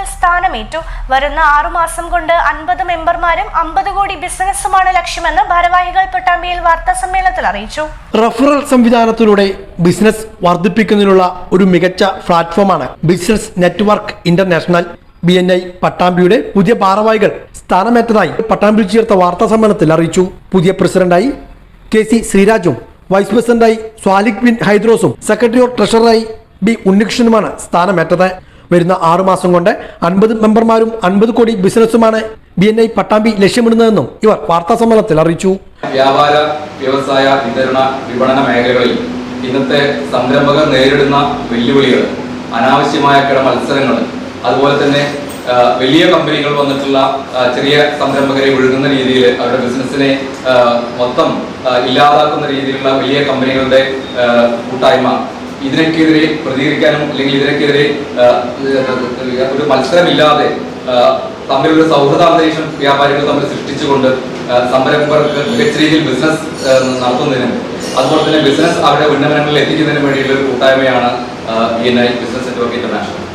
തീരുമാനമേറ്റു വരുന്ന ആറുമാസം കൊണ്ട് അൻപത് മെമ്പർമാരും അമ്പത് കോടി ബിസിനസ്സുമാണ് ലക്ഷ്യമെന്ന് ഭാരവാഹികൾ പട്ടാമ്പിയിൽ വാർത്താ സമ്മേളനത്തിൽ അറിയിച്ചു. റഫറൽ സംവിധാനത്തിലൂടെ ബിസിനസ് വർദ്ധിപ്പിക്കുന്നതിനുള്ള ഒരു മികച്ച പ്ലാറ്റ്ഫോമാണ് business network international. B N I പട്ടാമ്പിയുടെ പുതിയ ഭാരവാഹികൾ സ്ഥാനമേറ്റതായി പട്ടാമ്പി ചേർത്ത വാർത്താ സമ്മേളനത്തിൽ അറിയിച്ചു. പുതിയ പ്രസിഡന്റായി കെ സി ശ്രീരാജും വൈസ് പ്രസിഡന്റായി സ്വാലിക് ബിൻ ഹൈദ്രോസും സെക്രട്ടറി ഓഫ് ട്രഷററായി ബി ഉണ്ണികൃഷ്ണനുമാണ് സ്ഥാനമേറ്റത്. വരുന്ന ആറുമാസം കൊണ്ട് അൻപത് മെമ്പർമാരും അൻപത് കോടി ബിസിനസ്സുമാണ് ബി എൻ ഐ പട്ടാമ്പി ലക്ഷ്യമിടുന്നതെന്നും ഇവർ വാർത്താ സമ്മേളനത്തിൽ അറിയിച്ചു. വ്യാപാര വ്യവസായ വിതരണ വിപണന മേഖലകളിൽ ഇന്നത്തെ സംരംഭകർ നേരിടുന്ന വെല്ലുവിളികൾ അനാവശ്യമായ കിട മത്സരങ്ങൾ അതുപോലെ തന്നെ വലിയ കമ്പനികൾ വന്നിട്ടുള്ള ചെറിയ സംരംഭകരെ ഒഴുകുന്ന രീതിയിൽ അവരുടെ ബിസിനസ്സിനെ മൊത്തം ഇല്ലാതാക്കുന്ന രീതിയിലുള്ള വലിയ കമ്പനികളുടെ കൂട്ടായ്മ ഇതിനൊക്കെതിരെ പ്രതികരിക്കാനും അല്ലെങ്കിൽ ഇതിനൊക്കെതിരെ ഒരു മത്സരമില്ലാതെ തമ്മിലൊരു സൗഹൃദ അന്തരീക്ഷം വ്യാപാരികൾ തമ്മിൽ സൃഷ്ടിച്ചുകൊണ്ട് സംരംഭകർക്ക് മികച്ച രീതിയിൽ ബിസിനസ് നടത്തുന്നതിനും. അതുപോലെ തന്നെ ബിസിനസ് അവരുടെ ഉന്നമനങ്ങളിൽ എത്തിക്കുന്നതിനും വേണ്ടിയുള്ള ഒരു കൂട്ടായ്മയാണ് B N I business network international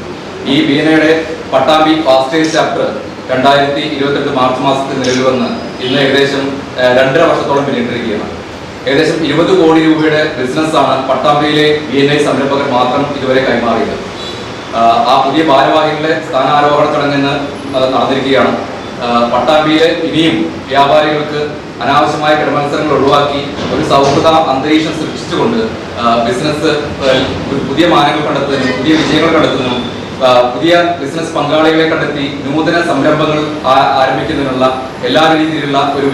ഈ ബി എൻ ഐയുടെ പട്ടാമ്പി ഫാസ്റ്റേജ് ചാപ്റ്റർ രണ്ടായിരത്തി ഇരുപത്തെട്ട് മാർച്ച് മാസത്തിൽ നിലവിൽ വന്ന് ഇന്ന് ഏകദേശം രണ്ടര വർഷത്തോളം പിന്നിട്ടിരിക്കുകയാണ്. ഏകദേശം ഇരുപത് കോടി രൂപയുടെ ബിസിനസ്സാണ് പട്ടാമ്പിയിലെ ബി എൻ ഐ സംരംഭകർ മാത്രം ഇതുവരെ കൈമാറിയത്. ആ, പുതിയ ഭാരവാഹികളുടെ സ്ഥാനാരോഹണ ചടങ്ങിന് നടന്നിരിക്കുകയാണ്. പട്ടാമ്പിയിലെ ഇനിയും വ്യാപാരികൾക്ക് അനാവശ്യമായ കിടമത്സരങ്ങൾ ഒഴിവാക്കി ഒരു സൗഹൃദ അന്തരീക്ഷം സൃഷ്ടിച്ചുകൊണ്ട് ബിസിനസ് ഒരു പുതിയ മാനങ്ങൾ കണ്ടെത്തുന്നതിനും പുതിയ വിജയങ്ങൾ കണ്ടെത്തുന്നതിനും പുതിയ ബിസിനസ് പങ്കാളികളെ കണ്ടെത്തി നൂതന സംരംഭങ്ങൾ ആരംഭിക്കുന്നതിനുള്ള എല്ലാ രീതിയിലുള്ള ഒരു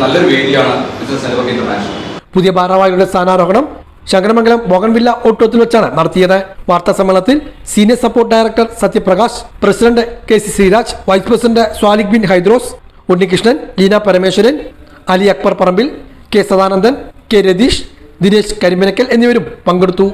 നല്ലൊരു വേദിയാണ് ബിസിനസ് നെറ്റ്വർക്ക് ഇന്റർനാഷണൽ പുതിയ ഭാരവാഹികളുടെ സ്ഥാനാരോഹണം ശങ്കരമംഗലം ബോഗൻവില്ല ഓട്ടോത്തിൽ വെച്ചാണ് നടത്തിയത്. വാർത്താ സമ്മേളനത്തിൽ senior support director Sathyaprakash president K C Sreeraj vice president Swalik Bin Hydros Unnikrishnan Leena Parameswaran Ali Akbar Parambil K Sadanandan K Ratheesh Dinesh Karimanakkal എന്നിവരും പങ്കെടുത്തു.